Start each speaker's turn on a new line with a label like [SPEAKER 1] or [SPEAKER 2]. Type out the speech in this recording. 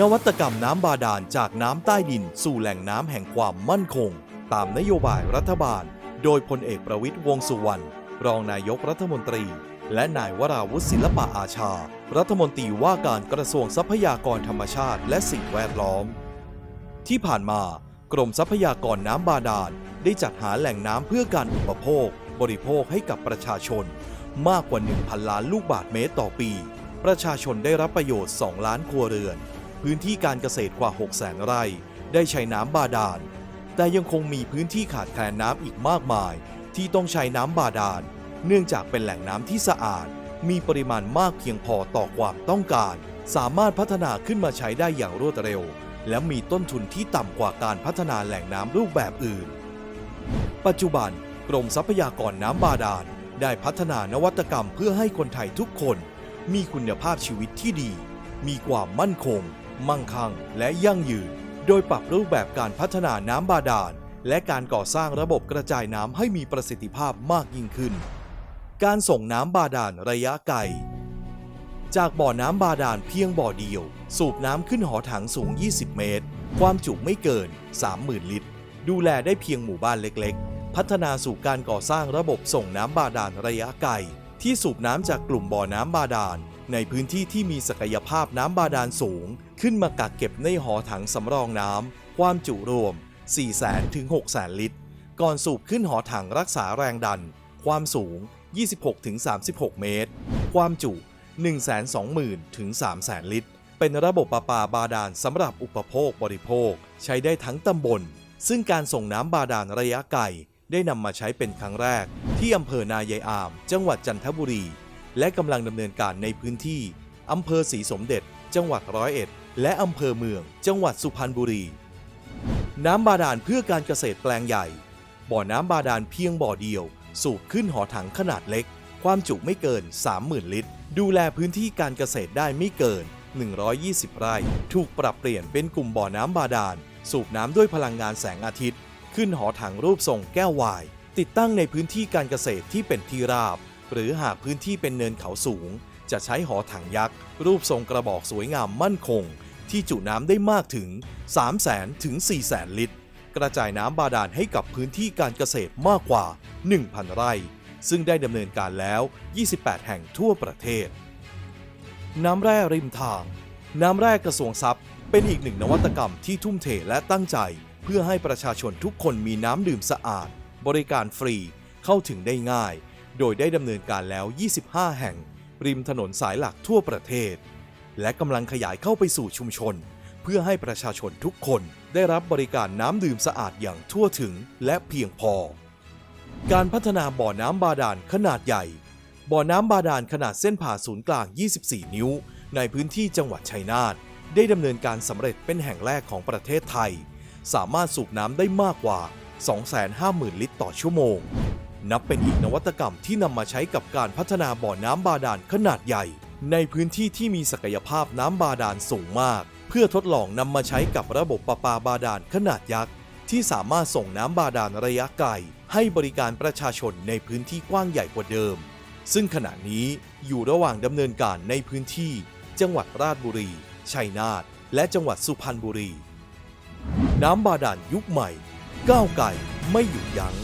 [SPEAKER 1] นวัตกรรมน้ำบาดาลจากน้ำใต้ดินสู่แหล่งน้ำแห่งความมั่นคง ตามนโยบายรัฐบาล โดยพลเอกประวิตยวงสุวรรณรองนายกรัฐมนตรี และนายวราวุฒิศิลปะอาชา รัฐมนตรีว่าการกระทรวงทรัพยากรธรรมชาติและสิ่งแวดล้อม ที่ผ่านมากรมทรัพยากรน้ำบาดาลได้จัดหาแหล่งน้ำเพื่อการอุปโภค บริโภคให้กับประชาชน มากกว่า 1,000 ล้านลูกบาศก์เมตรต่อปี ประชาชนได้รับประโยชน์ 2 ล้านครัวเรือน พื้นที่การเกษตรกว่า 6 0 0 0 0 0ไร่ ได้ใช้น้ำบาดาล แต่ยังคงมีพื้นที่ขาดแคลนน้ำอีกมากมาย ที่ต้องใช้น้ำบาดาล เนื่องจากเป็นแหล่งน้ำที่สะอาด มีปริมาณมากเพียงพอต่อความต้องการ สามารถพัฒนาขึ้นมาใช้ได้อย่างรวดเร็ว และมีต้นทุนที่ต่ำกว่าการพัฒนาแหล่งน้ำรูปแบบอื่น ปัจจุบันกรมทรัพยากรน้ำบาดาลได้พัฒนานวัตกรรมเพื่อให้คนไทยทุกคน มีคุณภาพชีวิตที่ดี มีความมั่นคง มั่งคั่ง และยั่งยืน โดยปรับรูปแบบการพัฒนาน้ำบาดาล และการก่อสร้างระบบกระจายน้ำให้มีประสิทธิภาพมากยิ่งขึ้น การส่งน้ำบาดาลระยะไกล จากบ่อน้ำบาดาลเพียงบ่อเดียว สูบน้ำขึ้นหอถังสูง 20 เมตร ความจุไม่เกิน 30,000 ลิตร ดูแลได้เพียงหมู่บ้านเล็ก ๆ พัฒนาสู่การก่อสร้างระบบส่งน้ำบาดาลระยะไกล ที่สูบน้ำจากกลุ่มบ่อน้ำบาดาล ในพื้นที่ที่มีศักยภาพน้ำบาดาลสูง ขึ้นมากักเก็บในหอถังสำรองน้ำความจุรวม 400,000ถึง600,000 ลิตร ก่อนสูบขึ้นหอถังรักษาแรงดัน ความสูง 26-36 เมตร ความจุ 120,000ถึง300,000 ลิตร เป็นระบบประปาบาดาลสำหรับอุปโภคบริโภค ใช้ได้ทั้งตำบล ซึ่งการส่งน้ำบาดาลระยะไกล ได้นำมาใช้เป็นครั้งแรก ที่อำเภอนายายอาม จังหวัดจันทบุรี และกำลังดำเนินการในพื้นที่อำเภอศรีสมเด็จ จังหวัดร้อยเอ็ด และอำเภอเมือง จังหวัดสุพรรณบุรี น้ำบาดาลเพื่อการเกษตรแปลงใหญ่ บ่อน้ำบาดาลเพียงบ่อเดียว สูบขึ้นหอถังขนาดเล็ก ความจุไม่เกิน 30,000 ลิตร ดูแลพื้นที่การเกษตรได้ไม่เกิน 120 ไร่ ถูกปรับเปลี่ยนเป็นกลุ่มบ่อน้ำบาดาล สูบน้ำด้วยพลังงานแสงอาทิตย์ ขึ้นหอถังรูปทรงแก้ววาย ติดตั้งในพื้นที่การเกษตรที่เป็นที่ราบ หรือหากพื้นที่เป็นเนินเขาสูง จะใช้หอถังยักษ์ รูปทรงกระบอกสวยงามมั่นคง ที่จุน้ำได้มากถึง 300,000ถึง400,000 ลิตร กระจายน้ำบาดาลให้กับพื้นที่การเกษตรมากกว่า 1,000 ไร่ ซึ่งได้ดำเนินการแล้ว 28 แห่งทั่วประเทศ น้ำแร่ริมทาง น้ำแร่กระทรวงทรัพย์เป็นอีกหนึ่งนวัตกรรมที่ทุ่มเทและตั้งใจ เพื่อให้ประชาชนทุกคนมีน้ำดื่มสะอาด บริการฟรีเข้าถึงได้ง่าย โดยได้ดำเนินการแล้ว 25 แห่ง ริมถนนสายหลักทั่วประเทศ และกำลังขยายเข้าไปสู่ชุมชน เพื่อให้ประชาชนทุกคนได้รับบริการน้ำดื่มสะอาดอย่างทั่วถึงและเพียงพอ การพัฒนาบ่อน้ำบาดาลขนาดใหญ่ บ่อน้ำบาดาลขนาดเส้นผ่าศูนย์กลาง 24 นิ้ว ในพื้นที่จังหวัดชัยนาทได้ดำเนินการสำเร็จเป็นแห่งแรกของประเทศไทย สามารถสูบน้ำได้มากกว่า 250,000 ลิตรต่อชั่วโมง นับเป็นอีกนวัตกรรมที่นำมาใช้กับการพัฒนาบ่อน้ำบาดาลขนาดใหญ่ ในพื้นที่ที่มีศักยภาพน้ำบาดาลสูงมาก เพื่อทดลองนำมาใช้กับระบบประปาบาดาลขนาดยักษ์ ที่สามารถส่งน้ำบาดาลระยะไกลให้บริการประชาชนในพื้นที่กว้างใหญ่กว่าเดิม ซึ่งขณะนี้อยู่ระหว่างดำเนินการในพื้นที่ จังหวัดราชบุรี ชัยนาท และจังหวัดสุพรรณบุรี น้ำบาดาลยุคใหม่ ก้าวไกลไม่หยุดยัง้ง